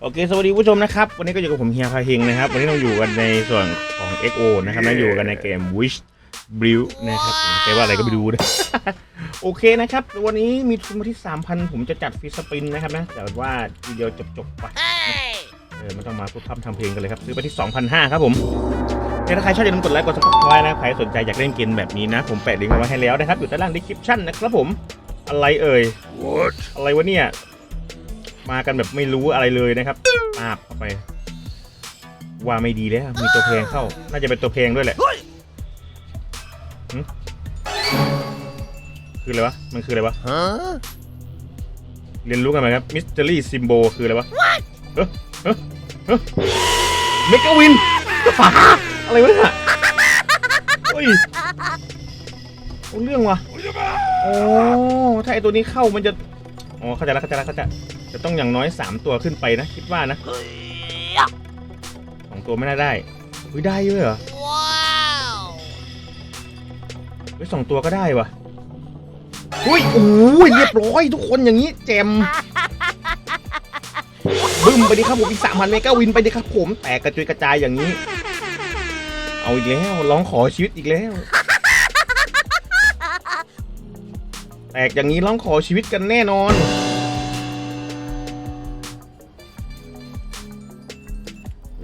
โอเค สวัสดีผู้ชมนะครับ วันนี้ก็อยู่กับผมเฮียพาเฮงนะครับ วันนี้เราอยู่กันในส่วนของ XO นะครับนะอยู่กันในเกม Wish Brew นะครับแปลว่าอะไรก็ไม่รู้นะ โอเคนะครับ วันนี้มีทุนมาที่ 3,000 ผมจะจัดฟรีสปินนะครับนะ แต่ว่าทีเดียวจบๆไปเออไม่ต้องมาพูดพร่ำทำเพลงกันเลยครับ ซื้อไปที่ 2,500 ครับผมถ้าใครชอบอย่าลืมกดไลค์กด subscribe นะใครสนใจอยากเล่นเกมแบบนี้นะ ผมแปะลิงก์เอาไว้ให้แล้วนะครับ อยู่ใต้ล่าง description นะครับผม อะไรเอ่ยอะไรวะเนี่ย มากันแบบไม่รู้อะไรเลยนะครับปาบเข้าไป ว่าไม่ดีแล้ว มีตัวเพลงเข้า น่าจะเป็นตัวเพลงด้วยแหละคืออะไรวะ มันคืออะไรวะเรียนรู้กันไหมครับมิส t ต r y ซิมโบคืออะไรวะเฮ้เฮ้เฮ้เมกาวินอะไรวะเนี่ยเฮ้ยเรื่องวะโอ้ถ้าไอตัวนี้เข้ามันจะ อ๋อ เข้าใจแล้วเข้าใจแล้วเข้าใจ จะต้องอย่างน้อยสามตัวขึ้นไปนะ คิดว่านะสองตัวไม่น่าได้เฮ้ยได้ด้วยเหรอเฮ้ยสองตัวก็ได้วะอุ้ยโอ้ยเรียบร้อยทุกคนอย่างนี้แจมบึ้มไปดิครับผมอีกสามพันเมกาวินไปดิครับผมแตกกระจุยกระจายอย่างนี้ เอาอีกแล้วร้องขอชีวิตอีกแล้ว แตกอย่างนี้ร้องขอชีวิตกันแน่นอน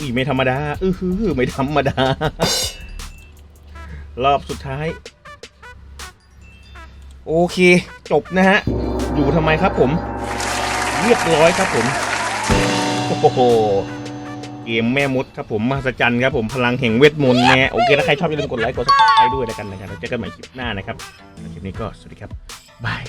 อุ้ยไม่ธรรมดา อือหือไม่ธรรมดา รอบสุดท้าย โอเค จบนะฮะ อยู่ทำไมครับผม เรียบร้อยครับผม โอ้โหเกมแม่มดครับผมมหัศจรรย์ครับผมพลังแห่งเวทมนต์นี่ยโอเค ถ้าใครชอบอย่าลืมกดไลค์กดซับสไครต์ด้วยแล้วกันนะครับแล้วเจอกันใหม่คลิปหน้านะครับคลิปนี้ก็สวัสดีครับบาย